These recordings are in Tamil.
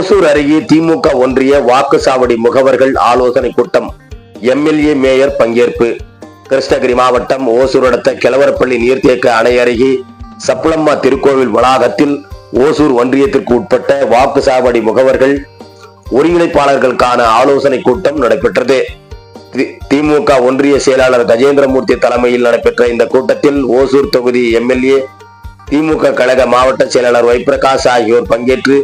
ஓசூர் அருகே திமுக ஒன்றிய வாக்குச்சாவடி முகவர்கள் ஆலோசனை கூட்டம். எம்எல்ஏ மேயர் பங்கேற்பு. கிருஷ்ணகிரி மாவட்டம் ஓசூர் அடுத்த கிழவரப்பள்ளி நீர்த்தேக்க அணை அருகே சப்புளம்மா திருக்கோவில் வளாகத்தில் ஓசூர் ஒன்றியத்திற்கு உட்பட்ட வாக்குச்சாவடி முகவர்கள் ஒருங்கிணைப்பாளர்களுக்கான ஆலோசனை கூட்டம் நடைபெற்றது. திமுக ஒன்றிய செயலாளர் கஜேந்திரமூர்த்தி தலைமையில் நடைபெற்ற இந்த கூட்டத்தில் ஓசூர் தொகுதி எம்எல்ஏ திமுக கழக மாவட்ட செயலாளர் வைப்பிரகாஷ் ஆகியோர் பங்கேற்று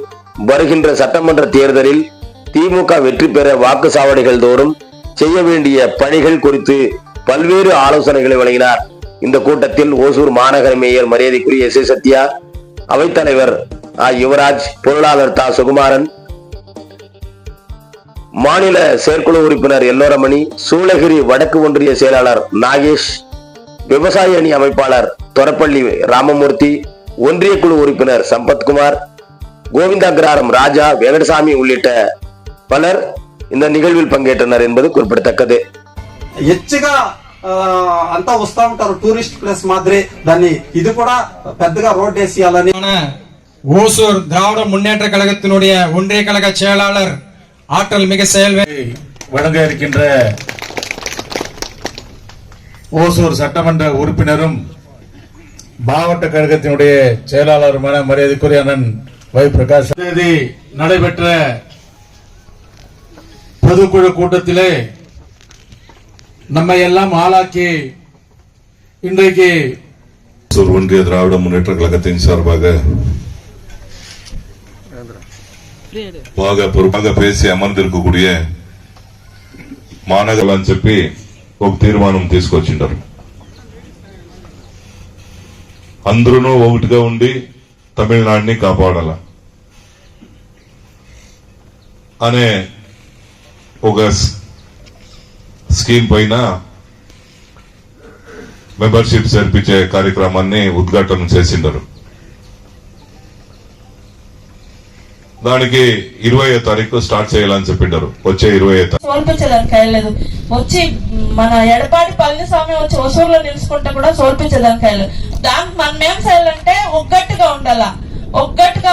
வருகின்ற சட்டமன்ற தேர்தலில் திமுக வெற்றி பெற வாக்கு சாவடிகள் தோறும் செய்ய வேண்டிய பணிகள் குறித்து பல்வேறு ஆலோசனைகளை வழங்கினார். இந்த கூட்டத்தில் ஓசூர் மாநகர மேயர் மரியாதைக்குரிய எஸ் சத்யா அவைத்தலைவர் ஆ யுவராஜ் பொருளாளர் தா சுகுமாரன் மாநில செயற்குழு உறுப்பினர் எல்லோரமணி சூளகிரி வடக்கு ஒன்றிய செயலாளர் நாகேஷ் விவசாய அணி அமைப்பாளர் தொரப்பள்ளி ராமமூர்த்தி ஒன்றிய குழு உறுப்பினர் சம்பத்குமார் கோவிந்தாகிராரம் ராஜா வெங்கடசாமி உள்ளிட்ட பலர் இந்த நிகழ்வில் பங்கேற்றனர் என்பது குறிப்பிடத்தக்கது ಹೆಚ್ಚಿಗ ఆ, అంతా వస్తా ఉంటారు టూరిస్ట్ ప్లేస్ మాదిరి దాన్ని ఇది కూడా పెద్దగా రోడ్ వేసేయాలని ஆன ஓசூர் திராவிட முன்னேற்ற கழகத்தினுடைய ஒன்றிய கழக செயலாளர் ஆற்றல் மிக செயல் வழங்க இருக்கின்ற ஓசூர் சட்டமன்ற உறுப்பினரும் மாவட்ட கழகத்தினுடைய செயலாளருமான மரியாதைக்குரிய அண்ணன் வை பிரகாஷ் தேதி நடைபெற்ற பொதுக்குழு கூட்டத்திலே நம்மை எல்லாம் ஆளாக்கி இன்றைக்கு ஓசூர் ஒன்றிய திராவிட முன்னேற்ற கழகத்தின் சார்பாக బాగా పొరుపాగా పేసి అమర్దిరుకూడియ మానగల అని చెప్పి ఒక తీర్మానం తీసుకొచ్చిండారు అందరూ ఒకటిగా ఉండి తమిళనాడుని కాపాడాల అనే ఒక స్కీమ్ పైన మెంబర్షిప్ చేర్పించే కార్యక్రమాన్ని ఉద్ఘాటన చేసిండరు. దానికి ఇరవై తారీఖు స్టార్ట్ చేయాలని చెప్పిండారు. వచ్చే ఇరవై సోర్పించడానికి వెళ్ళలేదు వచ్చి మన ఎడపాటి పళనిస్వామి వచ్చి ఒసూరులో నిలుచుకుంటే కూడా సోర్పించడానికి వెళ్ళలేదు దానికి మనం ఏం చేయాలంటే ఒగ్గట్టుగా ఉండాలా. ఒగ్గట్టుగా